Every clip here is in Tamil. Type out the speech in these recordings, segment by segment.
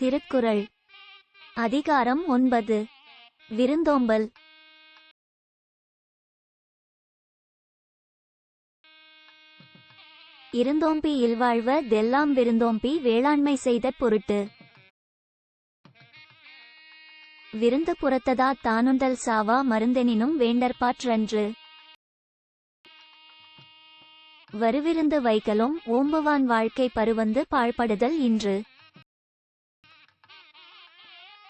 திருக்குறள். அதிகாரம் ஒன்பது. விருந்தோம்பல். இருந்தோம்பி இல்வாழ்வ தெல்லாம் விருந்தோம்பி வேளாண்மை செய்த பொருட்டு. விருந்து புறத்ததா தானுந்தல் சாவா மருந்தெனினும் வேண்டற்பாற்றன்று வருவிருந்து வைக்கலும் ஓம்புவான் வாழ்க்கை பருவந்து பாழ்படுதல் இன்று.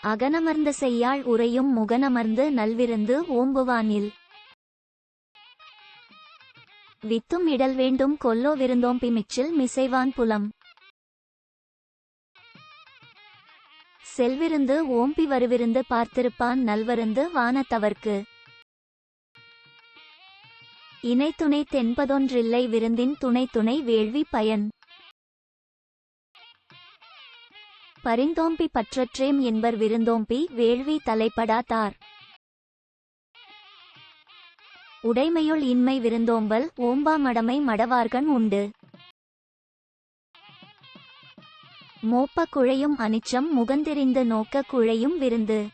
அகனமர்ந்த செய்யாள் உரையும் முகனமர்ந்து நல்விருந்து ஓம்புவானில். வித்தும் இடல் வேண்டும் கொல்லோ விருந்தோம் பிமிச்சில் மிசைவான் புலம். செல்விருந்து ஓம்பி வருவிருந்து பார்த்திருப்பான் நல்வருந்து வானத்தவர்க்கு. இணை துணை தென்பதொன்றில்லை விருந்தின் துணை துணை வேள்வி பயன். பரிந்தோம்பி பற்றற்றேம் என்பர் விருந்தோம்பி வேள்வி தலைப்படாதார் உடைமையுள் இன்மை விருந்தோம்பல் ஓம்பா மடமை மடவார்கண் உண்டு. மோப்ப குழையும் அனிச்சம் முகந்திரிந்து நோக்க குழையும் விருந்து.